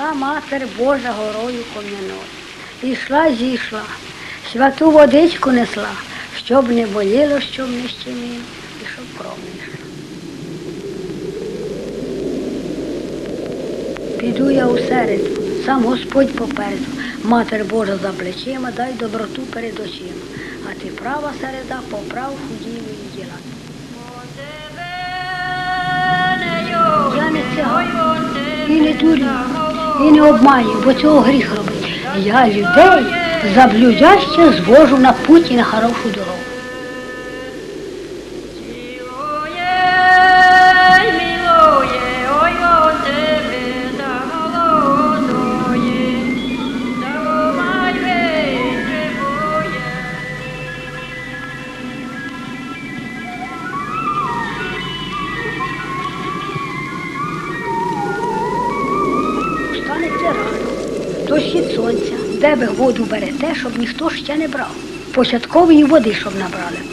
Ішла матер Божа горою ком'яною. Ішла, зійшла, святу водичку несла, щоб не боліло, щоб не щеміло, і щоб кров не йшла. Піду я у середу, сам Господь попереду, матер Божа за плечима, дай доброту перед очима. А ти права середа, поправ худіві і діла. Я не циган, і не дурю, і не обманю, бо цього гріх робить. Я людей заблюдяще звожу на путь і на хорошу дорогу. Де воду берете, щоб ніхто ще не брав. Початкової води, щоб набрали.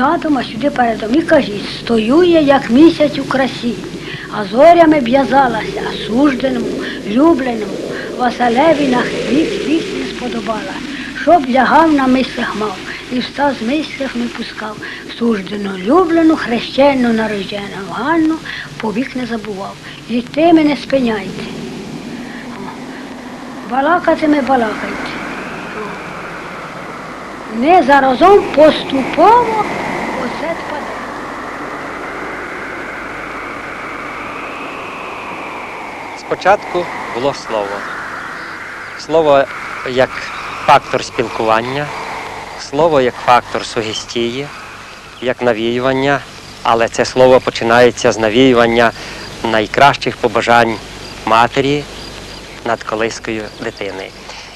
Задом, а сюди передом і кажіть, стою я, як місяць у красі, а зорями в'язалася, сужденому, любленому, Василеві на хвіст пісні сподобала, щоб лягав на мислях мав, і встав з мислях не пускав, суждено люблену, хрещену, нарождену Ганну, повік не забував. І ти мене спиняйте. Балакати ми балакайте. Не заразом поступово Спочатку було слово. Слово як фактор спілкування, слово як фактор сугестії, як навіювання, але це слово починається з навіювання найкращих побажань матері над колискою дитини.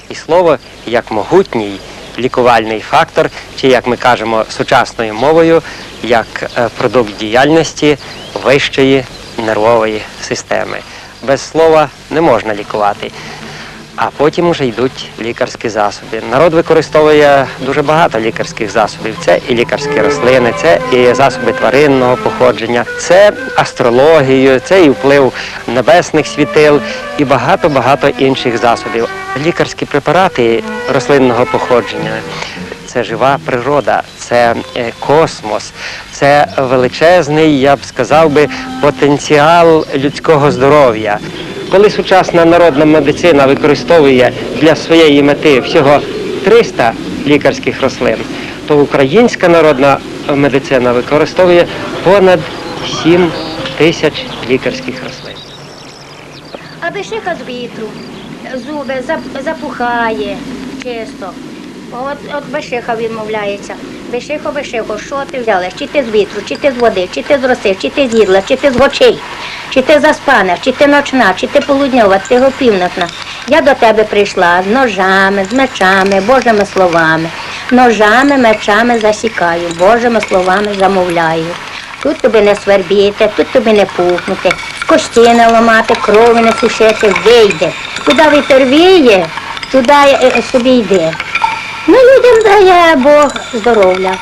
І слово як могутній лікувальний фактор, чи як ми кажемо сучасною мовою, як е, продукт діяльності вищої нервової системи. Без слова не можна лікувати. А потім вже йдуть лікарські засоби. Народ використовує дуже багато лікарських засобів. Це і лікарські рослини, це і засоби тваринного походження, це астрологію, це і вплив небесних світил і багато-багато інших засобів. Лікарські препарати рослинного походження це жива природа, це е, космос, це величезний, я б сказав би, потенціал людського здоров'я. Коли сучасна народна медицина використовує для своєї мети всього 300 лікарських рослин, то українська народна медицина використовує понад 7 тисяч лікарських рослин. А бешиха з вітру, зуби запухає чисто. От, от бешиха відмовляється. Бешихо, бешихо, що ти взяла? Чи ти з вітру, чи ти з води, чи ти з роси, чи ти з їдла, чи ти з гочей, чи ти заспана, чи ти ночна, чи ти полудньова, чи ти півнотна. Я до тебе прийшла з ножами, з мечами, Божими словами. Ножами, мечами засікаю, Божими словами замовляю. Тут тобі не свербіти, тут тобі не пухнути, кості не ламати, крові не сушити, вийде. Куди вітер віє, туди е, собі йде. Людям дає Бог здоров'я.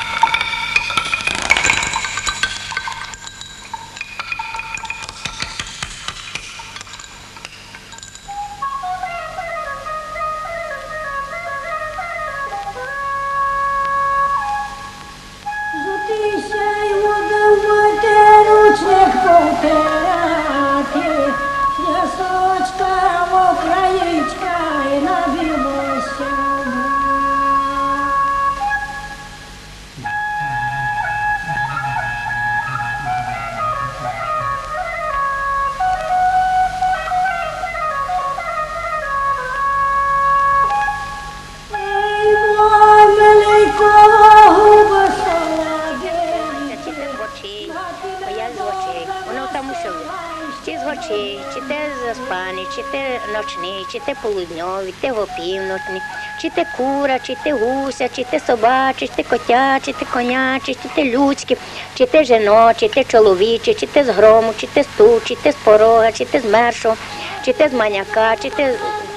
Те ночний, чи те полудньовий, те опівночний, чи те кура, чи те гуся, чи те собачий, чи те котя, чи те конячий, чи те людські, чи те жіноче, чи те чоловіче, чи те з грому, чи те з ту, чи те з порога, чи те з мершого, чи те з маняка, чи те з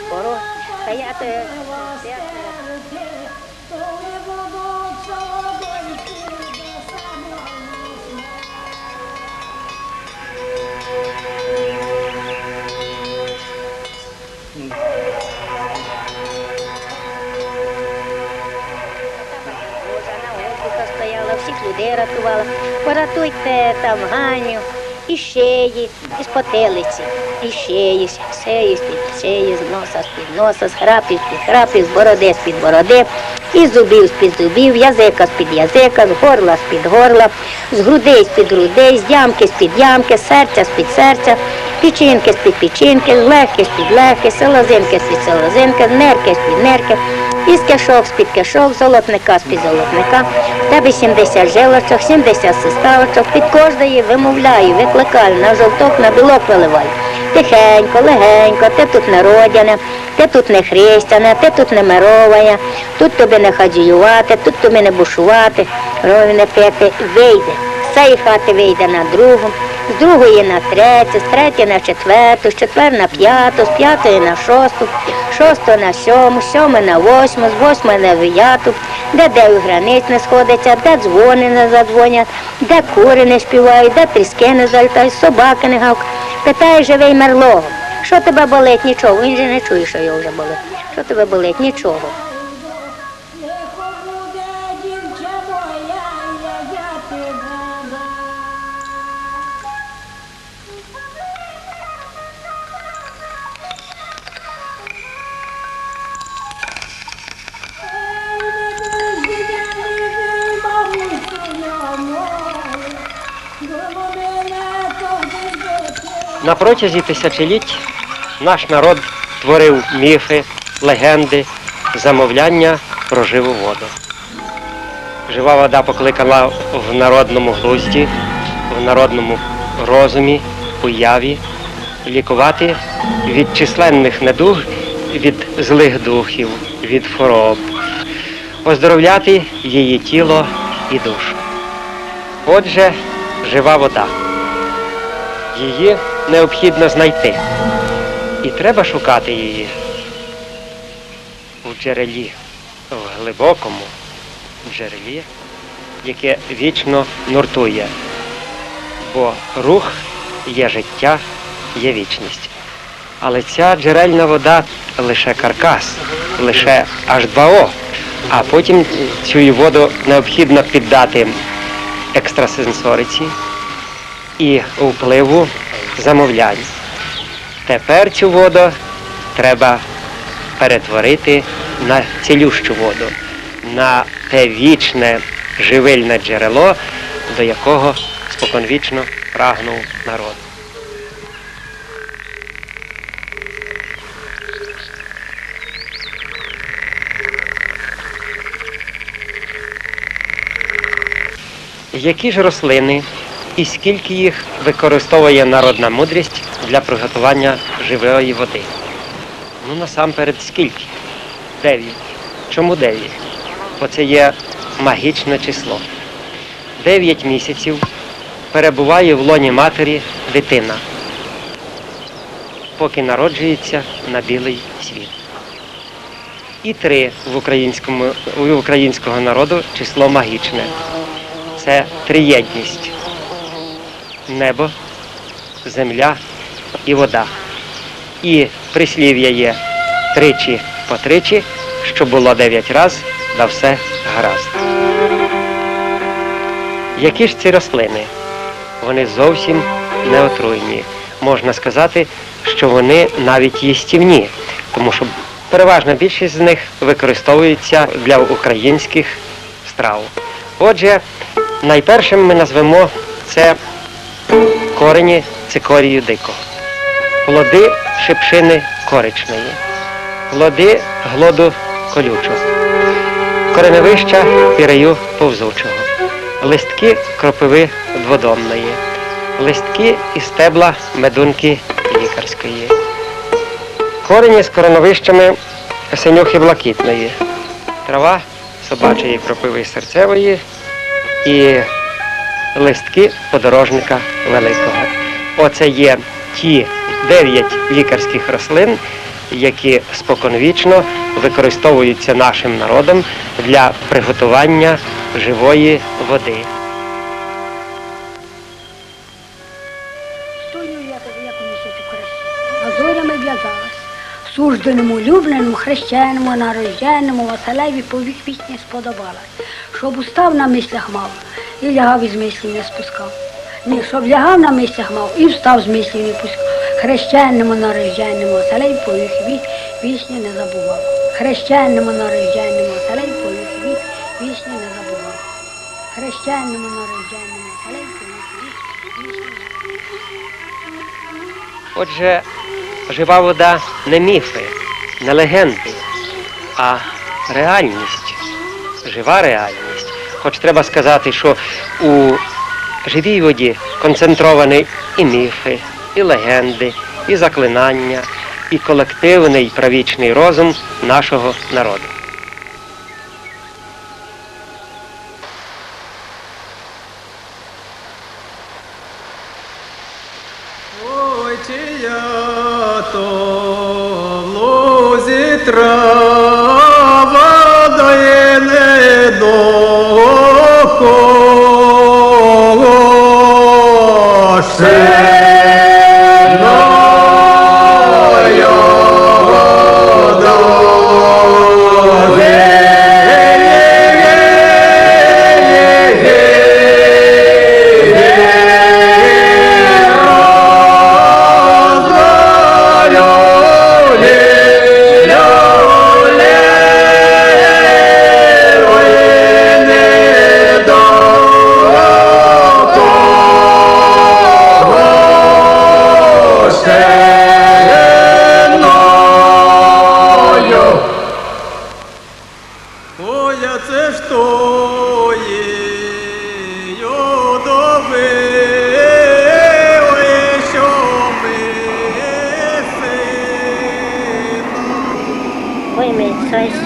порога. Та я я людей рятувала. Поратуйте там Ганю, і шиї, і з потилиці, і шиї, шиї з-під шиї, з носа, з-під носа, з храпів, з-під храпів, з бороди, з-під бороди, і зубів, з-під зубів, язика, з-під язика, з горла, з-під горла, з грудей, з-під грудей, з ямки, з-під ямки, з серця, з-під серця, печінки, з-під печінки, з легки, з-під легки, з селезинки, з-під селезинки, з нерки, з-під нерки, із кишок з-під кишок, золотника з-під золотника, в тебе 70 жилочок, 70 суставочок, під кожної вимовляю, викликаю, на жовток, на білок виливаю. Тихенько, легенько, ти тут не родяне, ти тут не христяне, ти тут не мироває, тут тобі не хадіювати, тут тобі не бушувати, крові не пити, вийде. З цієї хати вийде на другу, з другої на третю, з третьої на четверту, з четвер на п'яту, з п'ятої на шосту, з на сьому, з сьомої на восьму, з восьмої на дев'яту, де дев'ю границь не сходиться, де дзвони не задзвонять, де кури не співають, де тріски не залітають, собаки не гавкають. Питає живий мерлого, що тебе болить? Нічого. Він же не чує, що його вже болить. Що тебе болить? Нічого. На протязі тисячоліть наш народ творив міфи, легенди, замовляння про живу воду. Жива вода покликала в народному глузді, в народному розумі, уяві, лікувати від численних недуг, від злих духів, від хвороб, оздоровляти її тіло і душу. Отже, жива вода. Її необхідно знайти. І треба шукати її у джерелі, в глибокому джерелі, яке вічно нуртує. Бо рух є життя, є вічність. Але ця джерельна вода лише каркас, лише H2O. А потім цю воду необхідно піддати екстрасенсориці, і впливу замовлянь. Тепер цю воду треба перетворити на цілющу воду, на те вічне живильне джерело, до якого споконвічно прагнув народ. Які ж рослини і скільки їх використовує народна мудрість для приготування живої води? Ну насамперед скільки? Дев'ять. Чому дев'ять? Бо це є магічне число. Дев'ять місяців перебуває в лоні матері дитина, поки народжується на білий світ. І три в українському, у українського народу число магічне. Це триєдність небо, земля і вода. І прислів'я є тричі по тричі, що було дев'ять раз, да все гаразд. Які ж ці рослини? Вони зовсім не отруйні. Можна сказати, що вони навіть їстівні, тому що переважна більшість з них використовується для українських страв. Отже, найпершим ми назвемо це корені цикорію дикого, плоди шипшини коричної, плоди глоду колючого, кореневища пірею повзучого, листки кропиви дводомної, листки і стебла медунки лікарської, корені з короновищами синюхи блакитної, трава собачої кропиви серцевої і листки подорожника великого. Оце є ті дев'ять лікарських рослин, які споконвічно використовуються нашим народом для приготування живої води. Сужденому, улюбленому, хрещеному, нарожденному, Василеві повік пісні сподобалась. Щоб устав на мислях мав, і лягав із мислів не спускав. Ні, щоб лягав на мислях мав, і встав з мислів не пускав. Хрещенному, нарожденному, Василеві повік ві- пісні не забував. Хрещенному, нарожденному, Василеві повік ві- пісні не забував. Хрещеному, нарожденому, Василеві повік ві- пісні не Отже, жива вода не міфи, не легенди, а реальність, жива реальність. Хоч треба сказати, що у живій воді концентровані і міфи, і легенди, і заклинання, і колективний правічний розум нашого народу. Трава дає say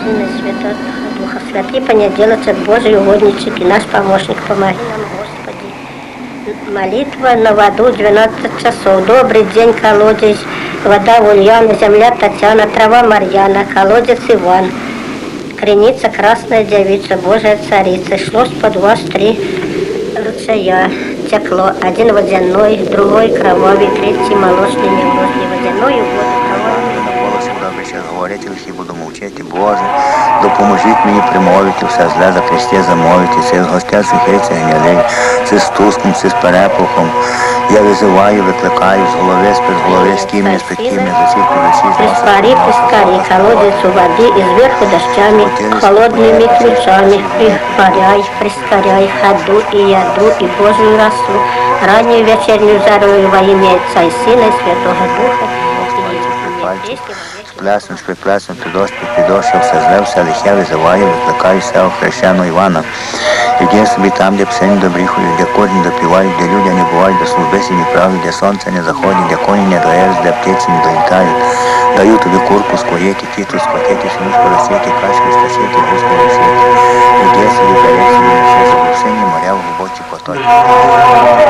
Сына и Святого Духа Святый, понеделаться Божий угодничек и наш помощник, помоги нам, Господи. Молитва на воду 12 часов. Добрый день, колодец, вода Ульяна, земля Татьяна, трава Марьяна, колодец Иван. Креница красная девица, Божья царица. Шло под вас три ручья текло. Один водяной, другой кровавый, третий молочный, неврозный водяной, воду кровавый. голос врабися говорять, лихі буду мовчати, Боже, допоможіть мені примовити все зле за Христе замовити, це з гостя сухиця гнялий, це з туском, це з перепухом. Я визиваю, викликаю з голови, з під голови, з ким не з під ким не за всіх підучі, з носа Приспари, під носа, пускари, з носа колодец у воды и сверху дождями, холодными ключами. Притворяй, прискоряй ходу и яду, и Божию росу, раннюю вечернюю зарою во имя Отца и Сына и Святого Духа. З плясом, з приплесом, підос, під підошов, все зле, все лихе визиваю, викликаю все хрещеного Івана. Іди собі там, де псині добріхою, де кожні допівають, де люди не бувають, де службиці не праві, де сонце не заходить, де коні не доєш, де птиці не долітають. Даю тобі курку скоїти, кіту схватити, смішку розсіти, кашки стасити, гуску розсіти. Іди собі, бери собі, несе собі в сині, моря в глибокі потоки.